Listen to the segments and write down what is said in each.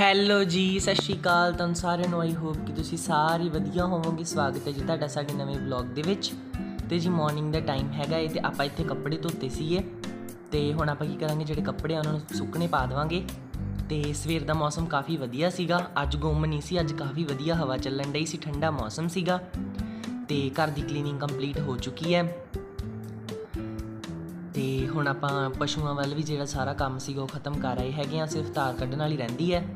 Hello ਜੀ, ਸਤਿ ਸ਼੍ਰੀ ਅਕਾਲ। ਤੁਹਾਨੂੰ ਸਾਰਿਆਂ ਨੂੰ ਆਈ ਹੋਪ ਕਿ ਤੁਸੀਂ ਸਾਰੇ ਵਧੀਆ ਹੋਵੋਗੇ। ਸਵਾਗਤ ਹੈ ਜੀ ਤੁਹਾਡਾ ਸਾਡੇ ਨਵੇਂ ਵਲੌਗ ਦੇ ਵਿੱਚ। ਤੇ ਜੀ ਮਾਰਨਿੰਗ ਦਾ ਟਾਈਮ ਹੈਗਾ ਇਹ ਤੇ ਆਪਾਂ ਇੱਥੇ ਕੱਪੜੇ ਧੋਤੇ ਸੀਗੇ। ਤੇ ਹੁਣ ਆਪਾਂ ਕੀ ਕਰਾਂਗੇ, ਜਿਹੜੇ ਕੱਪੜੇ ਆ ਉਹਨਾਂ ਨੂੰ ਸੁੱਕਣੇ ਪਾ ਦੇਵਾਂਗੇ। ਤੇ ਸਵੇਰ ਦਾ ਮੌਸਮ ਕਾਫੀ ਵਧੀਆ ਸੀਗਾ। ਅੱਜ ਗੁੰਮ ਨਹੀਂ ਸੀ, ਅੱਜ ਕਾਫੀ ਵਧੀਆ ਹਵਾ ਚੱਲਣ ਡਈ ਸੀ, ਠੰਡਾ ਮੌਸਮ ਸੀਗਾ। ਤੇ ਘਰ ਦੀ ਕਲੀਨਿੰਗ ਕੰਪਲੀਟ ਹੋ ਚੁੱਕੀ ਹੈ। ਤੇ ਹੁਣ ਆਪਾਂ ਪਸ਼ੂਆਂ ਵੱਲ ਵੀ ਜਿਹੜਾ ਸਾਰਾ ਕੰਮ ਸੀਗਾ ਉਹ ਖਤਮ ਕਰ ਆਏ ਹੈਗੇ ਆ ਸਿਰਫ ਧਾਰ ਕੱਢਣ ਵਾਲੀ ਰਹਿੰਦੀ ਹੈ।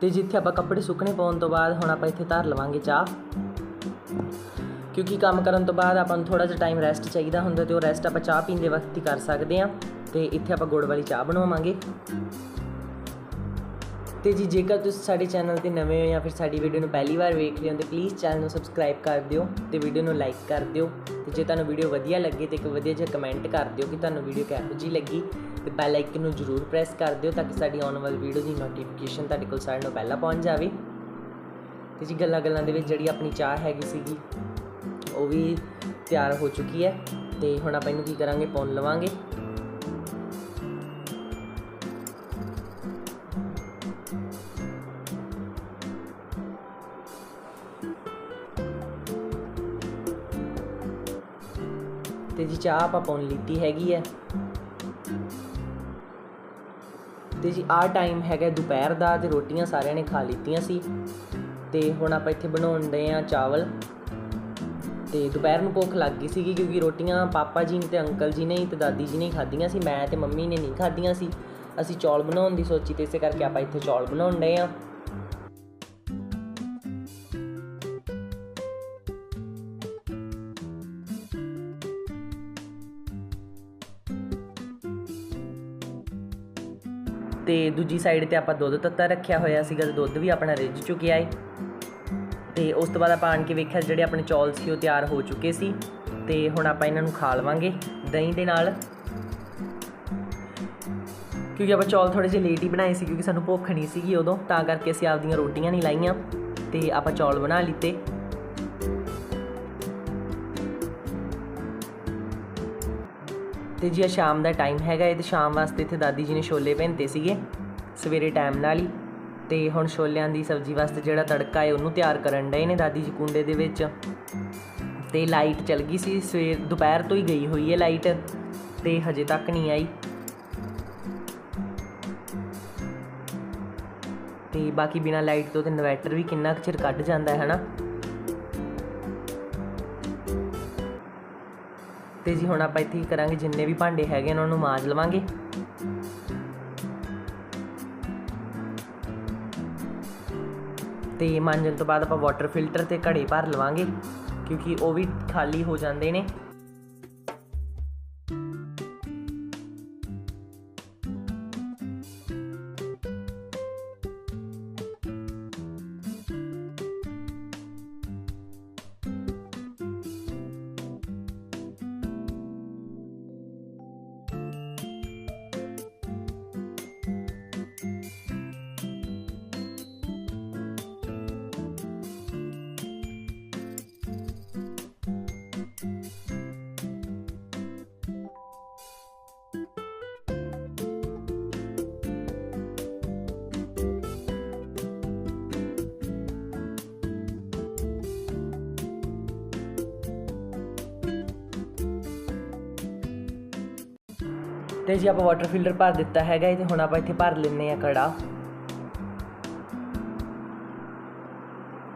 ਤੇ ਜਿੱਥੇ ਆਪਾਂ ਕੱਪੜੇ ਸੁੱਕਣੇ ਪਾਉਣ ਤੋਂ ਬਾਅਦ ਹੁਣ ਆਪਾਂ ਇੱਥੇ ਧਰ ਲਵਾਂਗੇ ਚਾਹ। ਕਿਉਂਕਿ ਕੰਮ ਕਰਨ ਤੋਂ ਬਾਅਦ ਆਪਾਂ ਨੂੰ ਥੋੜਾ ਜਿਹਾ ਟਾਈਮ ਰੈਸਟ ਚਾਹੀਦਾ ਹੁੰਦਾ ਤੇ ਉਹ ਰੈਸਟ ਆਪਾਂ ਚਾਹ ਪੀਣ ਦੇ ਵਕਤ ਹੀ ਕਰ ਸਕਦੇ ਆ ਤੇ ਇੱਥੇ ਆਪਾਂ ਗੁੜ ਵਾਲੀ ਚਾਹ ਬਣਾਵਾਂਗੇ ਤੇ ਜੀ, ਜੇਕਰ ਤੁਸੀਂ ਸਾਡੇ ਚੈਨਲ ਤੇ ਨਵੇਂ ਹੋ ਜਾਂ ਫਿਰ ਸਾਡੀ ਵੀਡੀਓ ਨੂੰ ਪਹਿਲੀ ਵਾਰ ਵੇਖ ਰਹੇ ਹੋ, ਤੇ ਪਲੀਜ਼ ਚੈਨਲ ਨੂੰ ਸਬਸਕ੍ਰਾਈਬ ਕਰ ਦਿਓ ਤੇ ਵੀਡੀਓ ਨੂੰ ਲਾਈਕ ਕਰ ਦਿਓ। ਤੇ ਜੇ ਤੁਹਾਨੂੰ ਵੀਡੀਓ ਵਧੀਆ ਲੱਗੇ, ਤੇ ਇੱਕ ਵਧੀਆ ਜਿਹਾ ਕਮੈਂਟ ਕਰ ਦਿਓ ਕਿ ਤੁਹਾਨੂੰ ਵੀਡੀਓ ਕਿਹੋ ਜਿਹੀ ਲੱਗੀ। ਤੇ ਬੈਲ ਆਈਕਨ ਨੂੰ ਜ਼ਰੂਰ ਪ੍ਰੈਸ ਕਰ ਦਿਓ ਤਾਂ ਕਿ ਸਾਡੀ ਆਉਣ ਵਾਲੀ ਵੀਡੀਓ ਦੀ ਨੋਟੀਫਿਕੇਸ਼ਨ ਤੁਹਾਡੇ ਕੋਲ ਸਾਰਿਆਂ ਨੂੰ ਪਹਿਲਾਂ ਪਹੁੰਚ ਜਾਵੇ। ਤੇ ਜੀ ਗੱਲਾਂ ਗੱਲਾਂ ਦੇ ਵਿੱਚ ਜਿਹੜੀ ਆਪਣੀ ਚਾਹ ਹੈਗੀ ਸੀਗੀ, ਉਹ ਵੀ ਤਿਆਰ ਹੋ ਚੁੱਕੀ ਹੈ ਤੇ ਹੁਣ ਆਪਾਂ ਇਹਨੂੰ ਕੀ ਕਰਾਂਗੇ ਪਾਉਣ ਲਵਾਂਗੇ। ਤੇ ਜੀ ਚਾਹ ਆਪਾਂ ਪਾਉਣ ਲਿੱਤੀ ਹੈਗੀ ਹੈ। ਤੇ ਜੀ ਆਹ ਟਾਈਮ ਹੈਗਾ ਦੁਪਹਿਰ ਦਾ, ਤੇ ਰੋਟੀਆਂ ਸਾਰਿਆਂ ਨੇ ਖਾ ਲਿੱਤੀਆਂ ਸੀ। ਤੇ ਹੁਣ ਆਪਾਂ ਇੱਥੇ ਬਣਾਉਣ ਦੇ ਆ ਚਾਵਲ। ਤੇ ਦੁਪਹਿਰ ਨੂੰ ਭੁੱਖ ਲੱਗ ਗਈ ਸੀਗੀ, ਕਿਉਂਕਿ ਰੋਟੀਆਂ ਪਾਪਾ ਜੀ ਨੇ ਤੇ ਅੰਕਲ ਜੀ ਨੇ ਤੇ ਦਾਦੀ ਜੀ ਨੇ ਖਾਧੀਆਂ ਸੀ, ਮੈਂ ਤੇ ਮੰਮੀ ਨੇ ਨਹੀਂ ਖਾਧੀਆਂ ਸੀ। ਅਸੀਂ ਚੌਲ ਬਣਾਉਣ ਦੀ ਸੋਚੀ ਤੇ ਇਸੇ ਕਰਕੇ ਆਪਾਂ ਇੱਥੇ ਚੌਲ ਬਣਾਉਣ ਡਏ ਆ ਤੇ ਦੂਜੀ ਸਾਈਡ ਤੇ ਆਪਾਂ ਦੁੱਧ ਤੱਤਾ ਰੱਖਿਆ ਹੋਇਆ ਸੀਗਾ ਤੇ ਦੁੱਧ ਵੀ ਆਪਣਾ ਰਿੱਝ ਚੁੱਕਿਆ ਏ। ਤੇ ਉਸ ਤੋਂ ਬਾਅਦ ਆਪਾਂ ਆਣ ਕੇ ਵੇਖਿਆ ਜਿਹੜੇ ਆਪਣੇ ਚੌਲ ਸੀ ਉਹ ਤਿਆਰ ਹੋ ਚੁੱਕੇ ਸੀ। ਤੇ ਹੁਣ ਆਪਾਂ ਇਹਨਾਂ ਨੂੰ ਖਾ ਲਵਾਂਗੇ ਦਹੀਂ ਦੇ ਨਾਲ। ਕਿਉਂਕਿ ਆਪਾਂ ਚੌਲ ਥੋੜੇ ਜਿਹੇ ਲੇਟ ਹੀ ਬਣਾਏ ਸੀ, ਕਿਉਂਕਿ ਸਾਨੂੰ ਭੁੱਖ ਨਹੀਂ ਸੀਗੀ ਉਦੋਂ, ਤਾਂ ਕਰਕੇ ਅਸੀਂ ਆਪਦੀਆਂ ਰੋਟੀਆਂ ਨਹੀਂ ਲਾਈਆਂ। ਤੇ ਆਪਾਂ ਚੌਲ ਬਣਾ ਲਿੱਤੇ। ਤੇ ਜੀ ਆ ਸ਼ਾਮ ਦਾ ਟਾਈਮ ਹੈਗਾ ਇਹ ਤੇ ਸ਼ਾਮ ਵਾਸਤੇ ਇੱਥੇ ਦਾਦੀ ਜੀ ਨੇ ਛੋਲੇ ਭਿੰਤੇ ਸੀਗੇ, ਸਵੇਰੇ ਟਾਈਮ ਨਾਲ ਹੀ। ਤੇ ਹੁਣ ਛੋਲਿਆਂ ਦੀ ਸਬਜ਼ੀ ਵਾਸਤੇ ਜਿਹੜਾ ਤੜਕਾ ਹੈ ਉਹਨੂੰ ਤਿਆਰ ਕਰਨ ਡਏ ਨੇ ਦਾਦੀ ਜੀ ਕੁੰਡੇ ਦੇ ਵਿੱਚ। ਤੇ ਲਾਈਟ ਚਲ ਗਈ ਸੀ, ਸਵੇਰ, ਦੁਪਹਿਰ ਤੋਂ ਹੀ ਗਈ ਹੋਈ ਹੈ ਲਾਈਟ ਤੇ ਹਜੇ ਤੱਕ ਨਹੀਂ ਆਈ। ਤੇ ਬਾਕੀ ਬਿਨਾ ਲਾਈਟ ਤੋਂ ਤੇ ਇਨਵਰਟਰ ਵੀ ਕਿੰਨਾ ਕੁ ਚਿਰ ਕੱਢ ਜਾਂਦਾ ਹੈ, ਹਨਾ? ਤੇ ਜੀ ਹੁਣ ਆਪਾਂ ਇੱਥੇ ਕੀ ਕਰਾਂਗੇ? ਜਿੰਨੇ ਵੀ ਭਾਂਡੇ ਹੈਗੇ ਨੇ, ਉਹਨਾਂ ਨੂੰ ਮਾਂਜ ਲਵਾਂਗੇ। ਤੇ ਮਾਂਜਣ ਤੋਂ ਬਾਅਦ ਆਪਾਂ ਵਾਟਰ ਫਿਲਟਰ ਤੇ ਘੜੇ ਭਰ ਲਵਾਂਗੇ, ਕਿਉਂਕਿ ਉਹ ਵੀ ਖਾਲੀ ਹੋ ਜਾਂਦੇ ਨੇ। ਤੇ ਜੀ ਆਪਾਂ ਵਾਟਰ ਫਿਲਟਰ ਭਰ ਦਿੱਤਾ ਹੈਗਾ ਇਹ ਤੇ ਹੁਣ ਆਪਾਂ ਇੱਥੇ ਭਰ ਲੈਨੇ ਆ ਕੜਾ।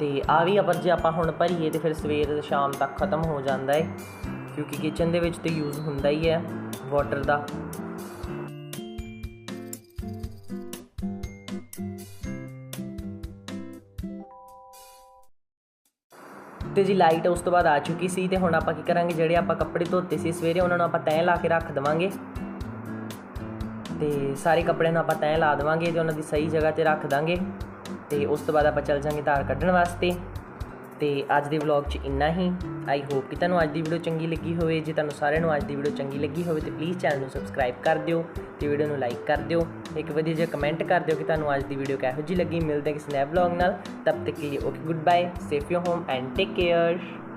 ਤੇ ਆ ਵੀ ਆਪਾਂ ਜੇ ਆਪਾਂ ਹੁਣ ਭਰੀਏ ਤੇ ਫਿਰ ਸਵੇਰ ਸ਼ਾਮ ਤੱਕ ਖਤਮ ਹੋ ਜਾਂਦਾ ਹੈ ਕਿਉਂਕਿ ਕਿਚਨ ਦੇ ਵਿੱਚ ਤੇ ਯੂਜ਼ ਹੁੰਦਾ ਹੀ ਹੈ ਵਾਟਰ ਦਾ। ਤੇ ਜੀ ਲਾਈਟ ਉਸ ਤੋਂ ਬਾਅਦ ਆ ਚੁੱਕੀ ਸੀ ਤੇ ਹੁਣ ਆਪਾਂ ਕੀ ਕਰਾਂਗੇ, ਜਿਹੜੇ ਆਪਾਂ ਕੱਪੜੇ ਧੋਤੇ ਸੀ ਸਵੇਰੇ ਉਹਨਾਂ ਨੂੰ ਆਪਾਂ ਤੈਅ ਲਾ ਕੇ ਰੱਖ ਦਵਾਂਗੇ। ਤੇ ਸਾਰੇ ਕੱਪੜਿਆਂ ਨੂੰ ਆਪਾਂ ਤੈਅ ਲਾ ਦੇਵਾਂਗੇ ਤੇ ਉਹਨਾਂ ਦੀ ਸਹੀ ਜਗ੍ਹਾ ਤੇ ਰੱਖ ਦਾਂਗੇ। ਤੇ ਉਸ ਤੋਂ ਬਾਅਦ ਆਪਾਂ ਚੱਲ ਜਾਂਗੇ ਧਾਰ ਕੱਢਣ ਵਾਸਤੇ। ਤੇ ਅੱਜ ਦੇ ਵਲੌਗ 'ਚ ਇੰਨਾ ਹੀ। ਆਈ ਹੋਪ ਕਿ ਤੁਹਾਨੂੰ ਅੱਜ ਦੀ ਵੀਡੀਓ ਚੰਗੀ ਲੱਗੀ ਹੋਵੇ। ਜੇ ਤੁਹਾਨੂੰ ਸਾਰਿਆਂ ਨੂੰ ਅੱਜ ਦੀ ਵੀਡੀਓ ਚੰਗੀ ਲੱਗੀ ਹੋਵੇ ਤੇ ਪਲੀਜ਼ ਚੈਨਲ ਨੂੰ ਸਬਸਕ੍ਰਾਈਬ ਕਰ ਦਿਓ ਤੇ ਵੀਡੀਓ ਨੂੰ ਲਾਈਕ ਕਰ ਦਿਓ। ਇੱਕ ਵਧੀਆ ਜਿਹਾ ਕਮੈਂਟ ਕਰ ਦਿਓ ਕਿ ਤੁਹਾਨੂੰ ਅੱਜ ਦੀ ਵੀਡੀਓ ਕਿਹੋ ਜਿਹੀ ਲੱਗੀ। ਮਿਲਦੇ ਹਾਂ ਕਿਸੇ ਨਵੇਂ ਵਲੌਗ ਨਾਲ। ਤਬ ਤੱਕ ਕੇ ਲਈ okay good bye safe you home and take care